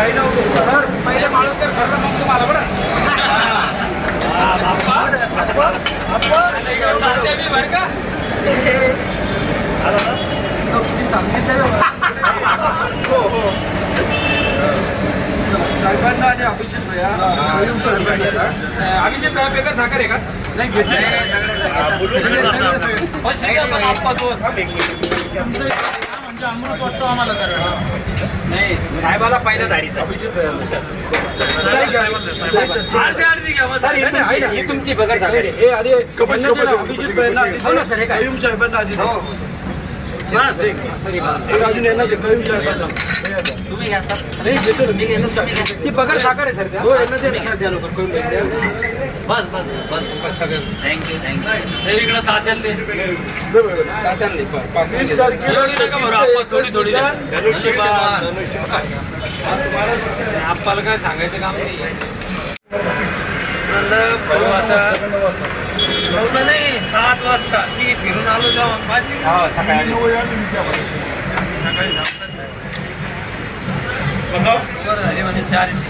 पहिले माळवकर ठरलं मग तुम्हाला बरं. साहेबांना आणि अभिजित भैया. अभिजित भैया बेकार साखर आहे का? नाही घेतले म्हणजे अमृत वाटतो आम्हाला नाही साहेबाला पहिल्या दारीचा. सर ही तुमची आहे हे आधी हो ना सर हे काय? साहेबांना आधी हो. अजून यांना साहेबांना. तुम्ही घ्या सर. नाही घेतो ना. मी घेतो ती बगर साखर आहे सर त्या. हो यांना द्या ना. द्या. बस बस. बस थँक्यू थँक्यू हे इकडं आप्पा, थोडी थोडी आपल्याला काय सांगायचं काम नाही आता नाही सात वाजता. मी फिरून आलो पाच सकाळी सकाळी सात बरं झाले म्हणजे चारशे.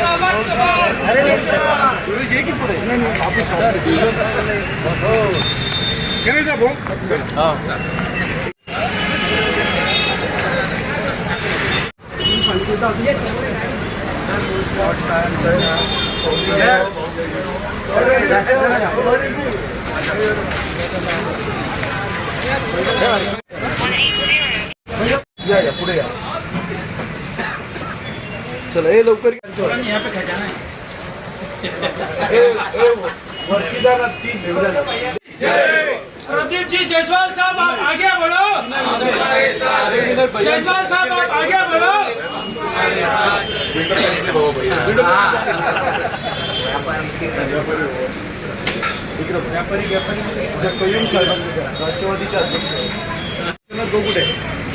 अरे बाबांचं बाण! अरे गुरु जे की पुढे या या पुढे या चला हे लवकर. प्रदीप जी जायसवाल साहब आप आगे बढ़ो। जायसवाल साहब आप आगे बढ़ो। व्यापारी व्यापारी. राष्ट्रवादीचे अध्यक्ष. विश्वनाथ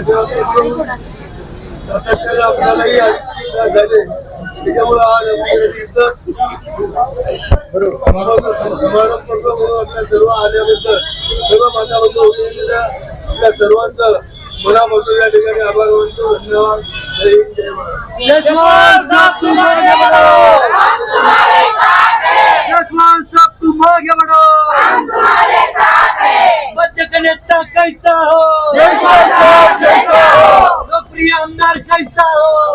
देतो सातत्याने आपल्यालाही अडीच तास झाले त्याच्यामुळे आज आपल्याला इथं समारंभ समारंभ करतो म्हणून आपल्या सर्व आल्याबद्दल सर्व आपल्या सर्वांचं मनापासून या ठिकाणी आभार मानतो धन्यवाद जयसवाल साहब तुम आगे बढ़ो बच्चे का नेता कैसा हो जयसवाल साहब कैसा हो लोकप्रिय आमदार कैसा हो वीस तारखेचं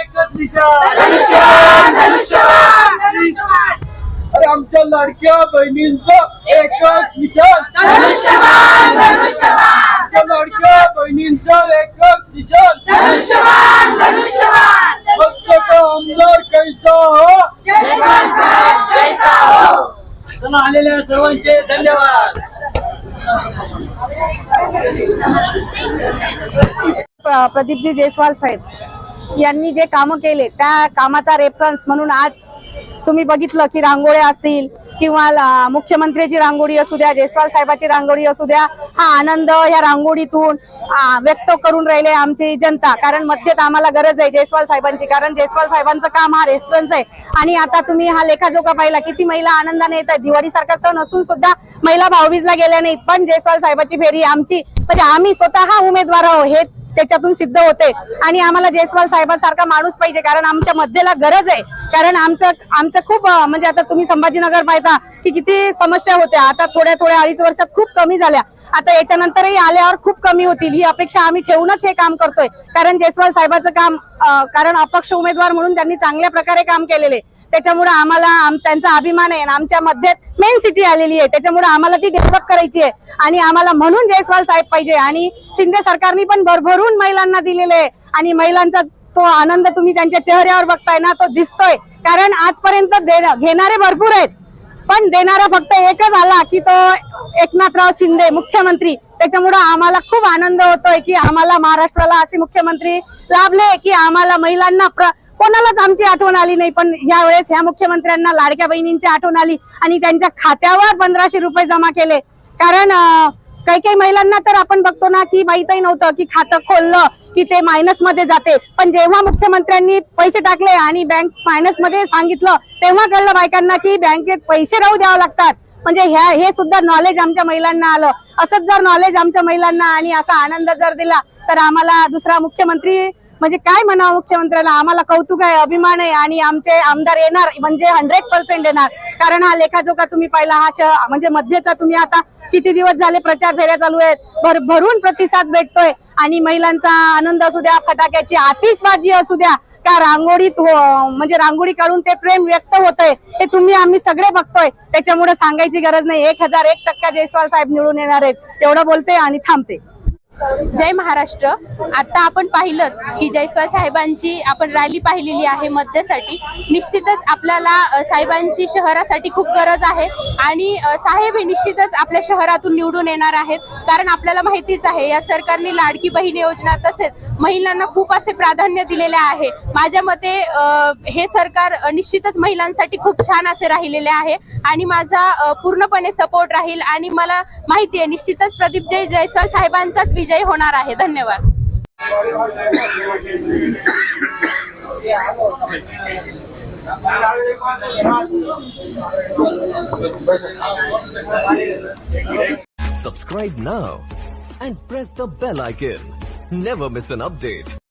एकच निशाण अरे आमच्या लाडक्या बहिणींचं एकच आमच्या लाडक्या बहिणींचं एकच निशाण. फक्त आमदार कैसा हो? चला आलेल्या सर्वांचे धन्यवाद. प्रदीपजी जयस्वाल साहेब यांनी जे कामं केले त्या कामाचा रेफरन्स म्हणून आज तुम्ही बघितलं की रांगोळ्या असतील किंवा ला- मुख्यमंत्र्याची रांगोळी असू द्या जयस्वाल साहेबाची रांगोळी असू द्या हा आनंद ह्या रांगोळीतून व्यक्त करून राहिले आमची जनता. कारण मध्येत आम्हाला गरज आहे जयस्वाल साहेबांची कारण जयस्वाल साहेबांचं काम हा रेफरन्स आहे. आणि आता तुम्ही हा लेखाजोखा पाहिला किती महिला आनंदाने येतात दिवाळी सारखा सण असून सुद्धा महिला भाऊबीजला गेल्या नाहीत. पण जयस्वाल साहेबाची फेरी आमची म्हणजे आम्ही स्वतः उमेदवार आहोत हे त्याच्यातून सिद्ध होते. आणि आम्हाला जयस्वाल साहेबांसारखा माणूस पाहिजे कारण आमच्या मध्येला गरज आहे. कारण आमचं आमचं खूप म्हणजे आता तुम्ही संभाजीनगर पाहता की किती समस्या होत्या. आता थोड्या थोड्या अडीच वर्षात खूप कमी झाल्या. आता याच्यानंतरही आल्यावर खूप कमी होतील. ही अपेक्षा आम्ही ठेवूनच हे काम करतोय. कारण जयस्वाल साहेबाचं काम कारण अपक्ष उमेदवार म्हणून त्यांनी चांगल्या प्रकारे काम केलेले. त्याच्यामुळे आम्हाला आम- त्यांचा अभिमान आहे आणि आमच्या मध्ये मेन सिटी आलेली आहे. त्याच्यामुळे आम्हाला ती डेव्हलप करायची आहे. आणि आम्हाला म्हणून जयस्वाल साहेब पाहिजे. आणि शिंदे सरकारने पण भरभरून महिलांना दिलेले आहे. आणि महिलांचा तो आनंद तुम्ही त्यांच्या चेहऱ्यावर बघताय ना तो दिसतोय. कारण आजपर्यंत घेणारे भरपूर आहेत. पण देणारा फक्त एकच आला की तो एकनाथराव शिंदे मुख्यमंत्री. त्याच्यामुळं आम्हाला खूप आनंद होतोय की आम्हाला महाराष्ट्राला असे मुख्यमंत्री लाभले की आम्हाला महिलांना प्र- कोणालाच आमची आठवण आली नाही पण यावेळेस ह्या मुख्यमंत्र्यांना लाडक्या बहिणींची आठवण आली आणि त्यांच्या खात्यावर पंधराशे रुपये जमा केले. कारण काही काही महिलांना तर आपण बघतो ना की माहितही नव्हतं की खातं खोललं की ते मायनसमध्ये जाते. पण जेव्हा मुख्यमंत्र्यांनी पैसे टाकले आणि बँक मायनसमध्ये सांगितलं तेव्हा कळलं बायकांना की बँकेत पैसे राहू द्यावे लागतात. म्हणजे ह्या हे सुद्धा नॉलेज आमच्या महिलांना आलं. असंच जर नॉलेज आमच्या महिलांना आणि असा आनंद जर दिला तर आम्हाला दुसरा मुख्यमंत्री म्हणजे काय म्हणावं मुख्यमंत्र्याला? आम्हाला कौतुक आहे अभिमान आहे आणि आमचे आमदार येणार म्हणजे हंड्रेड पर्सेंट येणार. कारण हा लेखाजोखा तुम्ही पाहिला हा श- म्हणजे मध्येचा तुम्ही आता किती दिवस झाले प्रचार फेऱ्या चालू आहेत भर भरून प्रतिसाद भेटतोय. आणि महिलांचा आनंद असू द्या फटाक्याची आतिषबाजी असू द्या का रांगोळीत हो- म्हणजे रांगोळी काढून ते प्रेम व्यक्त होत आहे हे तुम्ही आम्ही सगळे बघतोय. त्याच्यामुळे सांगायची गरज नाही. एक हजार एक टक्का जयस्वाल साहेब निवडून येणार आहेत. एवढं बोलते आणि थांबते. जय महाराष्ट्र. आता आपण पाहिलं की जयस्वाल साहेबांची आपण रॅली पाहिलेली आहे मध्यसाठी. निश्चितच आपल्याला साहेबांची शहरासाठी खूप गरज आहे आणि साहेब हे निश्चितच आपल्या शहरातून निवडून येणार आहेत. कारण आपल्याला माहितीच आहे या सरकारने लाडकी बहीण योजना तसेच महिलांना खूप असे प्राधान्य दिलेले आहे. माझ्या मते हे सरकार निश्चितच महिलांसाठी खूप छान असे राहिलेले आहे आणि माझा पूर्णपणे सपोर्ट राहील आणि मला माहिती आहे निश्चितच प्रदीप जय जयस्वाल साहेबांचाच विजयी होणार आहे धन्यवाद Subscribe now and press the bell icon. Never miss an update.